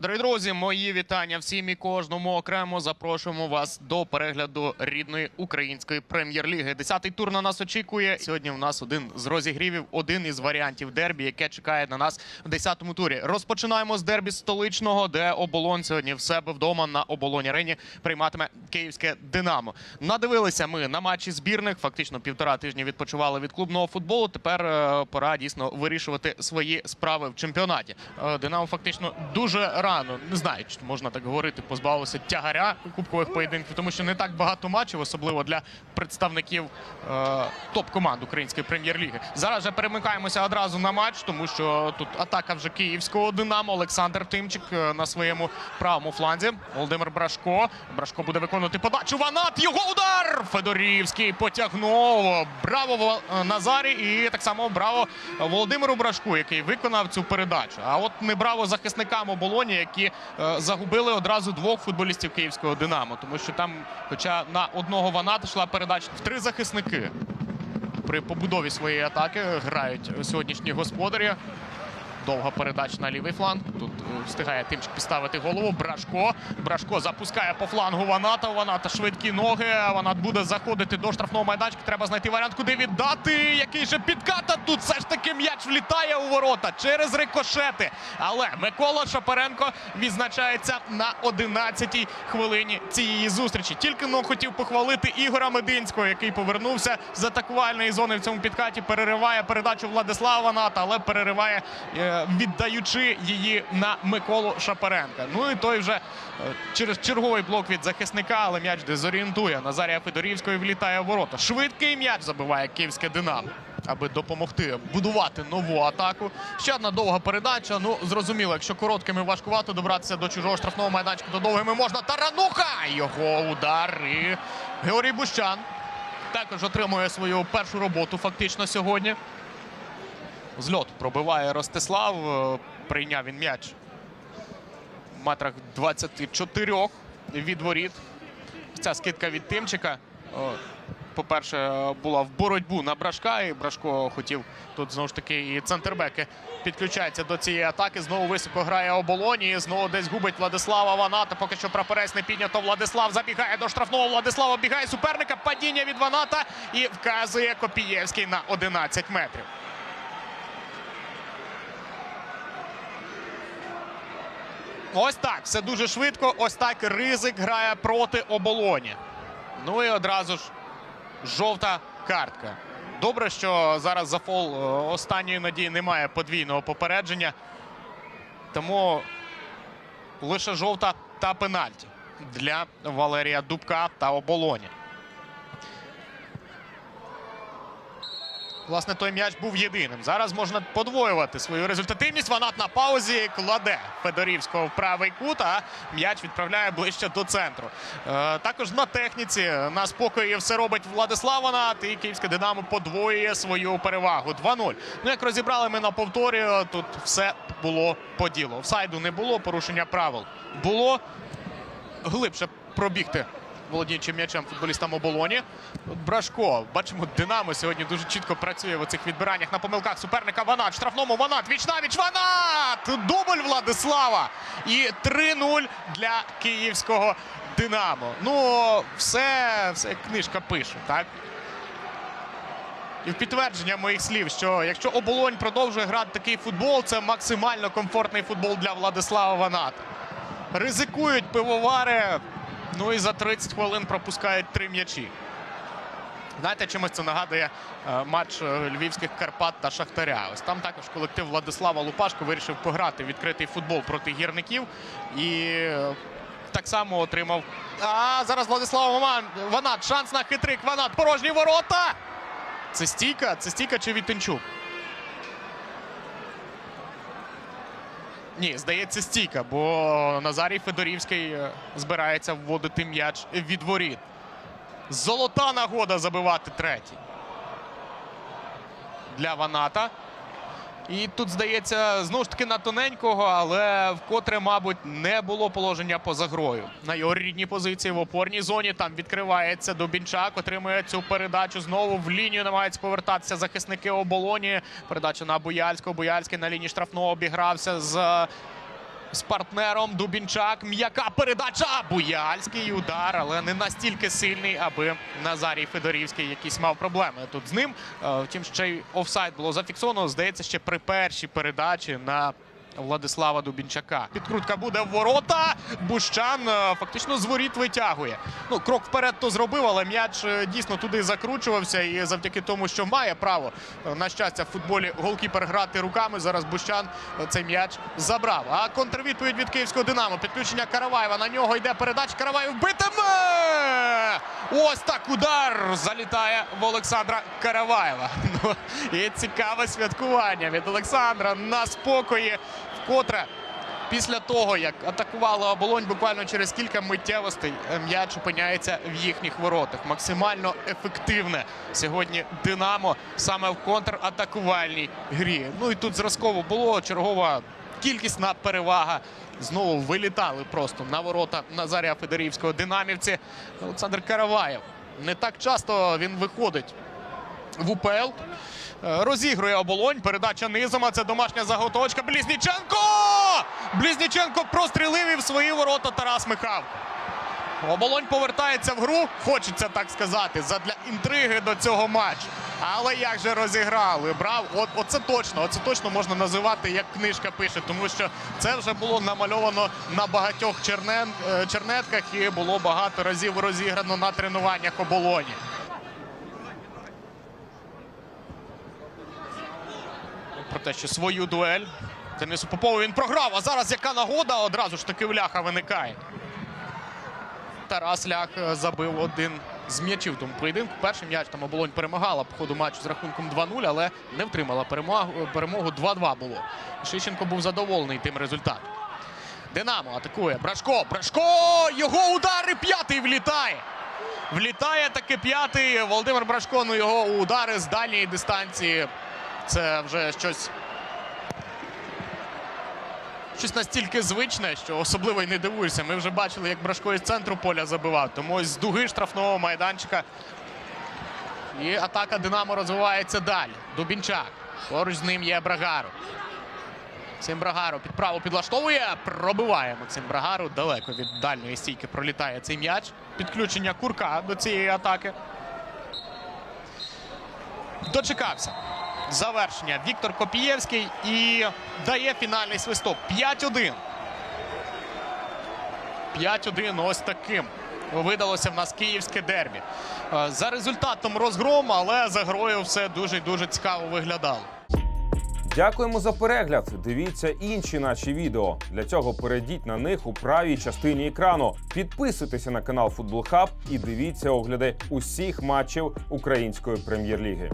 Дорогі друзі, мої вітання всім і кожному окремо запрошуємо вас до перегляду рідної української прем'єр-ліги. Десятий тур на нас очікує. Сьогодні в нас один з розігрівів, один із варіантів дербі, яке чекає на нас в десятому турі. Розпочинаємо з дербі столичного, де оболонь сьогодні в себе вдома на оболоні арені прийматиме київське Динамо. Надивилися ми на матчі збірних. Фактично півтора тижні відпочивали від клубного футболу. Тепер е, пора дійсно вирішувати свої справи в чемпіонаті. Е, Динамо фактично дуже рано, не знаю, чи можна так говорити, позбавилося тягаря кубкових поєдинків, тому що не так багато матчів, особливо для представників е, топ-команд української прем'єр-ліги. Зараз же перемикаємося одразу на матч, тому що тут атака вже київського Динамо. Олександр Тимчик е, на своєму правому фланзі. Володимир Брашко. Брашко буде виконувати подачу. Ванат його удар! Федорівський потягнув. Браво Назарі і так само браво Володимиру Брашку, який виконав цю передачу. А от не браво захисникам оболоні, які е, загубили одразу двох футболістів київського Динамо. Тому що там, хоча на одного Ваната йшла передача в три захисники при побудові своєї атаки грають сьогоднішні господарі. Довга передача на лівий фланг. Тут е, встигає Тимчик підставити голову. Брашко. Брашко запускає по флангу Ваната. Ваната швидкі ноги. Ванат буде заходити до штрафного майданчика. Треба знайти варіант, куди віддати. Який же підкат. А Тут все ж таки м'яч влітає у ворота через рикошети. Але Микола Шапаренко відзначається на 11-й хвилині цієї зустрічі. Тільки но хотів похвалити Ігора Мединського, який повернувся з атакувальної зони в цьому підкаті. Перериває передачу Владислава Ваната, але перериває, е, віддаючи її на Миколу Шапаренка. Ну і той вже е, через черговий блок від захисника, але м'яч дезорієнтує. Назарія Федорівського і влітає в ворота. Швидкий м'яч забиває київське Динамо. Аби допомогти будувати нову атаку. Ще одна довга передача. Ну зрозуміло, якщо короткими важкувато добратися до чужого штрафного майданчика, то довгими можна. Тарануха! Його удар і Георгій Бущан також отримує свою першу роботу фактично сьогодні. Зльот пробиває Ростислав. Е, Прийняв він м'яч в метрах 24 від воріт. Ця скидка від Тимчика. По-перше, е, була в боротьбу на Брашка, і Брашко хотів тут знову ж таки і центрбеки підключаються до цієї атаки. Знову високо грає оболоні. Знову десь губить Владислава Ваната. Поки що прапорець не піднято. Владислав забігає до штрафного. Владислав оббігає суперника. Падіння від Ваната і вказує Копієвський на 11 метрів. Ось так. Все дуже швидко. Ось так ризик грає проти оболоні. Ну і одразу ж жовта картка. Добре, що зараз за фол е, останньої надії немає подвійного попередження. Тому лише жовта та пенальті для Валерія Дубка та оболоні. Власне, той м'яч був єдиним. Зараз можна подвоювати свою результативність. Ванат на паузі кладе Федорівського в правий кут, а м'яч відправляє ближче до центру. Е, також на техніці на спокої все робить Владислав Ванат. І київське Динамо подвоює свою перевагу. 2-0. Ну, як розібрали ми на повторі, тут все було по ділу. Офсайду не було, порушення правил було. Глибше пробігти володіючим м'ячем футболістам оболоні. Брашко. Бачимо, Динамо сьогодні дуже чітко працює в оцих відбираннях на помилках суперника. Ванат. Штрафному Ванат. Віч на віч. Ванат! Дубль Владислава. І 3-0 для київського Динамо. Ну, все, все книжка пише, так? І в підтвердження моїх слів, що якщо оболонь продовжує грати такий футбол, це максимально комфортний футбол для Владислава Ваната. Ризикують пивовари. Ну і за 30 хвилин пропускають три м'ячі. Знаєте, чимось це нагадує е, матч е, львівських Карпат та Шахтаря. Ось там також колектив Владислава Лупашко вирішив пограти відкритий футбол проти гірників і е, так само отримав. А зараз Владислав. Ванат. Шанс на хитрик. Ванат. Порожні ворота. Це стійка? Це стійка чи Вітенчук? Ні, здається, стійка, бо Назарій Федорівський е, збирається вводити м'яч від воріт. Золота нагода забивати третій. Для Ваната. І тут здається знову ж таки на тоненького, але вкотре, мабуть, не було положення поза грою. На його рідній позиції в опорній зоні там відкривається Дубінчак, отримує цю передачу знову в лінію. Намагаються повертатися захисники оболоні. Передача на Буяльського. Буяльський на лінії штрафного обігрався з. З партнером Дубінчак. М'яка передача. Буяльський удар, але не настільки сильний, аби Назарій Федорівський якісь мав проблеми тут з ним. Е, Втім, ще й офсайд було зафіксовано. Здається, ще при першій передачі на Владислава Дубінчака. Підкрутка буде в ворота. Бущан е, фактично з воріт витягує. Ну, крок вперед то зробив, але м'яч е, дійсно туди закручувався. І завдяки тому, що має право е, на щастя в футболі голкіпер грати руками. Зараз Бущан цей м'яч забрав. А контрвідповідь від київського Динамо. Підключення Караваєва. На нього йде передача. Караваєв битиме! Ось так удар залітає в Олександра Караваєва. Ну, і цікаве святкування від Олександра на спокої. Вкотре після того, як атакувала оболонь, буквально через кілька миттєвостей е, м'яч опиняється в їхніх воротах. Максимально ефективне сьогодні Динамо саме в контратакувальній грі. Ну і тут зразково було чергова кількісна перевага. Знову вилітали просто на ворота Назарія Федорівського. Динамівці Олександр Караваєв. Не так часто він виходить в УПЛ. Е, Розігрує оболонь. Передача низом. а Це домашня заготовочка. Блізніченко! Блізніченко прострілив і в свої ворота Тарас Михав. Оболонь повертається в гру, хочеться так сказати, задля інтриги до цього матчу. Але як же розіграли? Брав, от оце точно, оце точно можна називати, як книжка пише, тому що це вже було намальовано на багатьох чернен, е, чернетках і було багато разів розіграно на тренуваннях оболоні. Про те, що свою дуель Денису Попову він програв. А зараз яка нагода одразу ж таки в ляха виникає. Тарас Лях е, забив один з м'ячів тому поєдинку. Перший м'яч там оболонь перемагала по ходу матчу з рахунком 2-0, але не втримала перемогу. Перемогу 2-2 було. Шищенко був задоволений тим результатом. Динамо атакує. Брашко. Брашко! Його удари п'ятий влітає. Влітає таки п'ятий. Володимир Брашко. Ну його удари з дальньої дистанції. Це вже щось. Щось настільки звичне, що особливо й не дивуєшся. Ми вже бачили, як Брашко із центру поля забивав. Тому ось з дуги штрафного майданчика. І атака Динамо розвивається далі. Дубінчак. Поруч з ним є Брагару. Максим Брагару під право підлаштовує. Пробиває Максим Брагару. Далеко від дальньої стійки пролітає цей м'яч. Підключення курка до цієї атаки. Дочекався. Завершення Віктор Копієвський і дає фінальний свисток. 5-1. 5-1 ось таким. Видалося в нас київське дербі. Е, За результатом розгром, але за грою все дуже дуже цікаво виглядало. Дякуємо за перегляд. Дивіться інші наші відео. Для цього перейдіть на них у правій частині екрану. Підписуйтеся на канал Футбол Хаб і дивіться огляди усіх матчів української прем'єр-ліги.